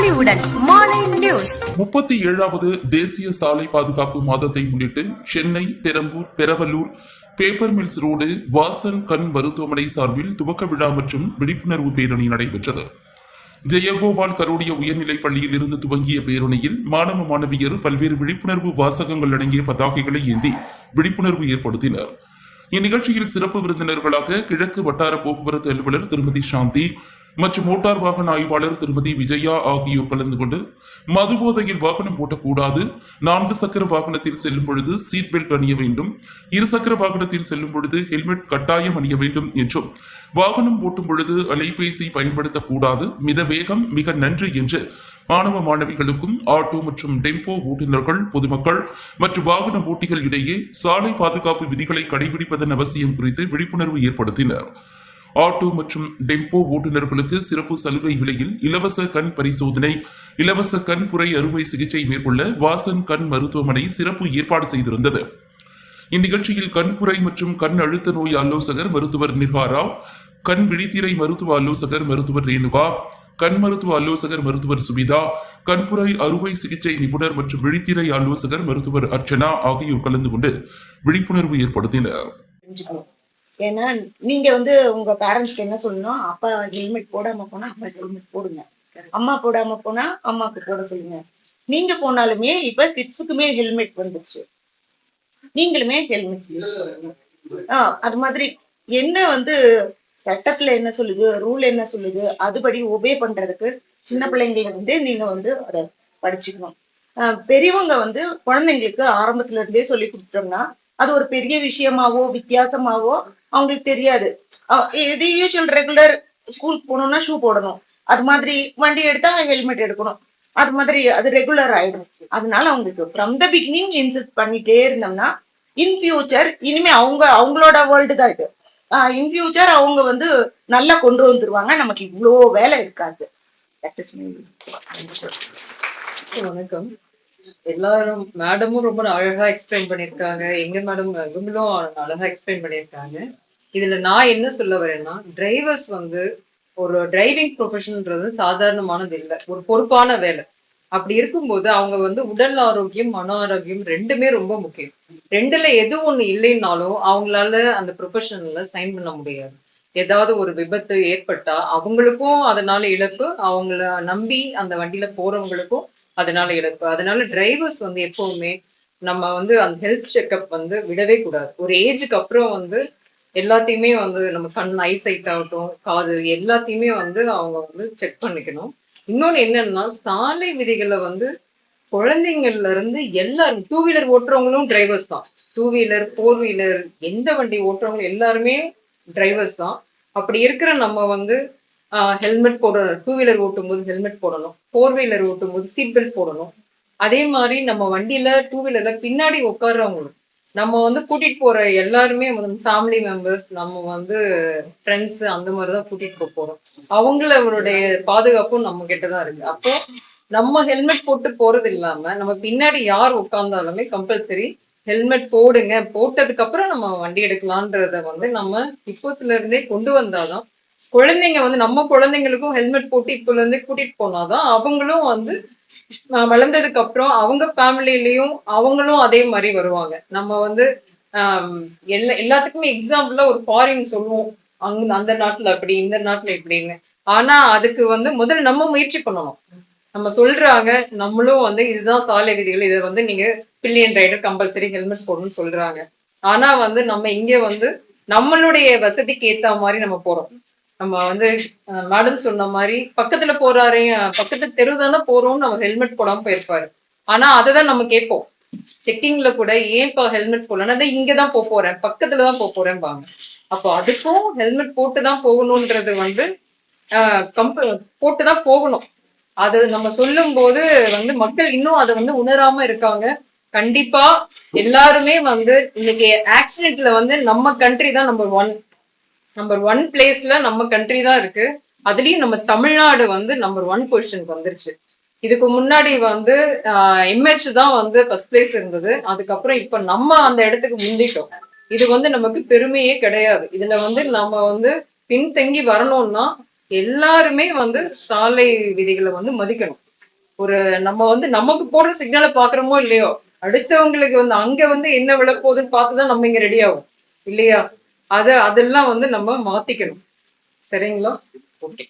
பொலிவுடன் மாலை நியூஸ். முப்பத்தி ஏழாவது தேசிய சாலை பாதுகாப்பு மாதத்தை முன்னிட்டு Chennai Perambur Peravallur paper mills road வாசல் கண் மருத்துவமனை சார்பில் துவக்க விழா மற்றும் விழிப்புணர்வு பேரணி நடைபெற்றது. ஜெயகோபால் கரோடிய உயர்நிலைப் பள்ளியில் இருந்து துவங்கிய பேரணியில் மாணவ மாணவியர் பல்வேறு விழிப்புணர்வு வாசகங்கள் அடங்கிய பதாகைகளை ஏந்தி விழிப்புணர்வு ஏற்படுத்தினர். இந்நிகழ்ச்சியில் சிறப்பு விருந்தினர்களாக கிழக்கு வட்டார போக்குவரத்து அலுவலர் திருமதி சாந்தி மற்றும் மோட்டார் வாகன ஆய்வாளர் திருமதி விஜயா ஆகியோர் கலந்து கொண்டு மது போதையில் வாகனம் ஓட்டக்கூடாது நான்கு சக்கர வாகனத்தில் செல்லும் பொழுது சீட் பெல்ட் அணிய வேண்டும் இரு சக்கர வாகனத்தில் செல்லும் பொழுது ஹெல்மெட் கட்டாயம் அணிய வேண்டும் என்றும் வாகனம் ஓட்டும் பொழுது அலைபேசி பயன்படுத்தக்கூடாது மித வேகம் மிக நன்று என்று மாணவ மாணவிகளுக்கும் ஆட்டோ மற்றும் டெம்போ ஓட்டுநர்கள் பொதுமக்கள் மற்றும் வாகன ஓட்டிகள் இடையே சாலை பாதுகாப்பு விதிகளை கடைபிடிப்பதன் அவசியம் குறித்து விழிப்புணர்வு ஏற்படுத்தினர். ஆட்டோ மற்றும் டெம்போ ஓட்டுநர்களுக்கு சிறப்பு சலுகை விலையில் இலவச கண் பரிசோதனை இலவச கண் அறுவை சிகிச்சை மேற்கொள்ள வாசன் கண் மருத்துவமனை சிறப்பு ஏற்பாடு செய்திருந்தது. இந்நிகழ்ச்சியில் கண்புரை மற்றும் கண் அழுத்த நோய் ஆலோசகர் மருத்துவர் நிர்வாராவ் கண் விழித்திரை மருத்துவ ஆலோசகர் மருத்துவர் ரேணுகா கண் மருத்துவ ஆலோசகர் மருத்துவர் சுமிதா கண்புரை அறுவை சிகிச்சை நிபுணர் மற்றும் விழித்திரை ஆலோசகர் மருத்துவர் அர்ச்சனா ஆகியோர் கலந்து கொண்டு விழிப்புணர்வு ஏற்படுத்தினர். ஏன்னா நீங்க வந்து உங்க பேரண்ட்ஸ்க்கு என்ன சொல்லணும்? அப்பா ஹெல்மெட் போடாம போனா அம்மா ஹெல்மெட் போடுங்க. அம்மா போடாம போனா அம்மாக்கு போட சொல்லுங்க. நீங்க போனாலுமே இப்ப கிட்ஸுக்குமே ஹெல்மெட் வந்துருச்சு. நீங்களுமே ஹெல்மெட் ஆஹ் அது மாதிரி என்ன வந்து சட்டத்துல என்ன சொல்லுது? ரூல் என்ன சொல்லுது? அதுபடி ஒபே பண்றதுக்கு சின்ன பிள்ளைங்கள்ல இருந்தே நீங்க வந்து அதை படிச்சுக்கணும். பெரியவங்க வந்து குழந்தைங்களுக்கு ஆரம்பத்துல இருந்தே சொல்லி கொடுத்துட்டோம்னா அது ஒரு பெரிய விஷயமாவோ வித்தியாசமாவோ அவங்களுக்கு தெரியாது. அஹ் இது யூஸ்வல் ரெகுலர் ஸ்கூலுக்கு போகணும்னா ஷூ போடணும். அது மாதிரி வண்டி எடுத்தா ஹெல்மெட் எடுக்கணும். அது மாதிரி அது ரெகுலர் ஆயிடும். அதனால அவங்களுக்கு ஃப்ரம் த பிகினிங் இன்சிஸ்ட் பண்ணிட்டே இருந்தோம்னா இன் ஃபியூச்சர் இனிமே அவங்க அவங்களோட வேர்ல்டு தான் இது. இன் ஃபியூச்சர் அவங்க வந்து நல்லா கொண்டு வந்துருவாங்க. நமக்கு இவ்வளோ வேலை இருக்காது. தட் இஸ் வணக்கம். எல்லாரும் மேடமும் ரொம்ப அழகா எக்ஸ்பிளைன் பண்ணிருக்காங்க எங்க மேடம் இவங்களும் அழகா எக்ஸ்பிளைன் பண்ணிருக்காங்க இதுல நான் என்ன சொல்ல வரேன்னா டிரைவர்ஸ் வந்து ஒரு டிரைவிங் ப்ரொஃபஷன்ன்றது சாதாரணமானது இல்லை. ஒரு பொறுப்பான வேலை. அப்படி இருக்கும்போது அவங்க வந்து உடல் ஆரோக்கியம் மன ஆரோக்கியம் ரெண்டுமே ரொம்ப முக்கியம். ரெண்டுல எது ஒண்ணு இல்லைன்னாலும் அவங்களால அந்த ப்ரொஃபஷன்ல சைன் பண்ண முடியாது. ஏதாவது ஒரு விபத்து ஏற்பட்டா அவங்களுக்கும் அதனால இழப்பு அவங்கள நம்பி அந்த வண்டியில போறவங்களுக்கும் அதனால இழப்பு. அதனால டிரைவர்ஸ் வந்து எப்பவுமே நம்ம வந்து அந்த ஹெல்த் செக்அப் வந்து விடவே கூடாது. ஒரு ஏஜுக்கு அப்புறம் வந்து எல்லாத்தையுமே வந்து நம்ம கண் ஐசைட் ஆகட்டும் காது எல்லாத்தையுமே வந்து அவங்க வந்து செக் பண்ணிக்கணும். இன்னொன்னு என்னன்னா சாலை விதிகளை வந்து குழந்தைங்கள்ல இருந்து எல்லாரும் டூ வீலர் ஓட்டுறவங்களும் டிரைவர்ஸ் தான். டூ வீலர் ஃபோர் வீலர் எந்த வண்டி ஓட்டுறவங்களும் எல்லாருமே டிரைவர்ஸ் தான். அப்படி இருக்கிற நம்ம வந்து ஹெல்மெட் போட டூ வீலர் ஓட்டும் போது ஹெல்மெட் போடணும். ஃபோர் வீலர் ஓட்டும் போது சீட் பெல்ட் போடணும். அதே மாதிரி நம்ம வண்டியில டூ வீலர்ல பின்னாடி உட்கார்றவங்களும் நம்ம வந்து கூட்டிட்டு போற எல்லாருமே ஃபேமிலி மெம்பர்ஸ் நம்ம வந்து ஃப்ரெண்ட்ஸ் அந்த மாதிரி தான் கூட்டிட்டு போக போறோம். அவங்களுடைய பாதுகாப்பும் நம்ம கிட்ட தான் இருக்கு. அப்போ நம்ம ஹெல்மெட் போட்டு போறது இல்லாம நம்ம பின்னாடி யார் உட்கார்ந்தாலுமே கம்பல்சரி ஹெல்மெட் போடுங்க. போட்டதுக்கு அப்புறம் நம்ம வண்டி எடுக்கலான்றத வந்து நம்ம இப்போத்துல இருந்தே கொண்டு வந்தாதான் குழந்தைங்க வந்து நம்ம குழந்தைங்களுக்கும் ஹெல்மெட் போட்டு இப்போல இருந்து கூட்டிட்டு போனாதான் அவங்களும் வந்து ஆஹ் வளர்ந்ததுக்கு அப்புறம் அவங்க ஃபேமிலிலயும் அவங்களும் அதே மாதிரி வருவாங்க. நம்ம வந்து ஆஹ் எல்லா எல்லாத்துக்குமே எக்ஸாம்பிளா ஒரு ஃபாரின் சொல்லுவோம். அங்க அந்த நாட்டுல அப்படி இந்த நாட்டுல இப்படின்னு. ஆனா அதுக்கு வந்து முதல்ல நம்ம முயற்சி பண்ணணும். நம்ம சொல்றாங்க நம்மளும் வந்து இதுதான் சாலை விதிகள். இதை வந்து நீங்க பில்லியன் ரைடர் கம்பல்சரி ஹெல்மெட் போடணும்னு சொல்றாங்க. ஆனா வந்து நம்ம இங்க வந்து நம்மளுடைய வசதிக்கு ஏத்த மாதிரி நம்ம போறோம். நம்ம வந்து மேடம் சொன்ன மாதிரி பக்கத்துல போறாரு பக்கத்து தெரு தானே போறோம்னு நம்ம ஹெல்மெட் போடாம போயிருப்பாரு. ஆனா அதை தான் நம்ம கேட்போம். செக்கிங்ல கூட ஏன் ஏன்ப்பா ஹெல்மெட் போடலன்னா "நான் இங்கதான் போக போறேன் பக்கத்துல தான் போக போறேன்பாங்க. அப்போ அதுக்கும் ஹெல்மெட் போட்டு தான் போகணுன்றது வந்து கம்ப போட்டு தான் போகணும். அது நம்ம சொல்லும் போது வந்து மக்கள் இன்னும் அதை வந்து உணராம இருக்காங்க. கண்டிப்பா எல்லாருமே வந்து இன்னைக்கு ஆக்சிடென்ட்ல வந்து நம்ம கண்ட்ரி தான் நம்பர் ஒன் நம்பர் ஒன் பிளேஸ்ல நம்ம கண்ட்ரி தான் இருக்கு. அதுலயும் நம்ம தமிழ்நாடு வந்து நம்பர் ஒன் பொசிஷனுக்கு வந்துருச்சு. இதுக்கு முன்னாடி வந்து எம்ஹெச் தான் வந்து ஃபர்ஸ்ட் பிளேஸ் இருந்தது. அதுக்கப்புறம் இப்ப நம்ம அந்த இடத்துக்கு முந்திட்டோம். இது வந்து நமக்கு பெருமையே கிடையாது. இதுல வந்து நம்ம வந்து பின்தங்கி வரணும்னா எல்லாருமே வந்து சாலை விதிகளை வந்து மதிக்கணும். ஒரு நம்ம வந்து நமக்கு போடுற சிக்னலை பாக்குறோமோ இல்லையோ அடுத்தவங்களுக்கு வந்து அங்க வந்து என்ன விழப்போகுதுன்னு பார்த்துதான் நம்ம இங்க ரெடி ஆகும். இல்லையா? அது அதெல்லாம் வந்து நம்ம மாத்திக்கணும். சரிங்களா? ஓகே